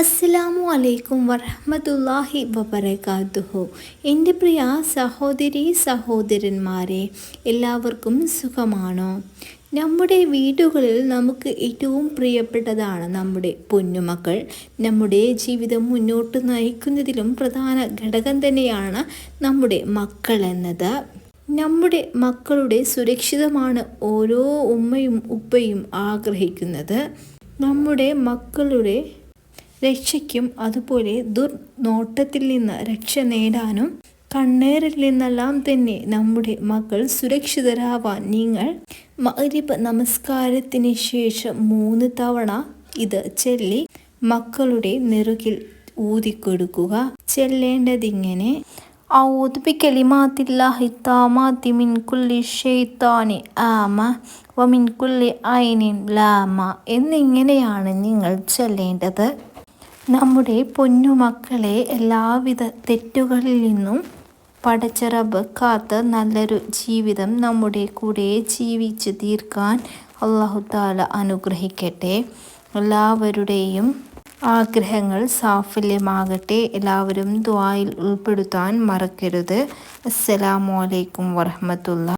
അസ്സലാമു അലൈക്കും വറഹമത്തല്ലാഹി വബറകാതുഹു. എന്റെ പ്രിയ സഹോദരി സഹോദരന്മാരെ എല്ലാവർക്കും സുഖമാണോ? നമ്മുടെ വീടുകളിൽ നമുക്ക് ഏറ്റവും പ്രിയപ്പെട്ടതാണ് നമ്മുടെ പൊന്നുമക്കൾ. നമ്മുടെ ജീവിതം മുന്നോട്ട് നയിക്കുന്നതിലും പ്രധാന ഘടകം തന്നെയാണ് നമ്മുടെ മക്കൾ എന്നത്. നമ്മുടെ മക്കളുടെ സുരക്ഷിതമാണ് ഓരോ ഉമ്മയും ഉപ്പയും ആഗ്രഹിക്കുന്നത്. നമ്മുടെ മക്കളുടെ രക്ഷയ്ക്കും അതുപോലെ ദുർനോട്ടത്തിൽ നിന്ന് രക്ഷ നേടാനും കണ്ണേറിൽ നിന്നെല്ലാം തന്നെ നമ്മുടെ മക്കൾ സുരക്ഷിതരാവാൻ നിങ്ങൾ മഗ്രിബ് നമസ്കാരത്തിന് ശേഷം മൂന്ന് തവണ ഇത് ചൊല്ലി മക്കളുടെ നെറുകിൽ ഊതിക്കൊടുക്കുക ചെല്ലേണ്ടതിങ്ങനെ أعوذ بكلمات الله التامات من كل شيطان ആമ വമിൻ കുല്ലി ഐനിൻ ലാമ എന്നിങ്ങനെയാണ് നിങ്ങൾ ചൊല്ലേണ്ടത് നമ്മുടെ പൊന്നുമക്കളെ എല്ലാവിധ തെറ്റുകളിൽ നിന്നും പടച്ചറബ് കാത്ത് നല്ലൊരു ജീവിതം നമ്മുടെ കൂടെ ജീവിച്ച് തീർക്കാൻ അള്ളാഹുത്താല അനുഗ്രഹിക്കട്ടെ. എല്ലാവരുടെയും ആഗ്രഹങ്ങൾ സാഫല്യമാകട്ടെ. എല്ലാവരും ദ്വായിൽ ഉൾപ്പെടുത്താൻ മറക്കരുത്. അസ്സലാമലൈക്കും വറഹമത്തുള്ള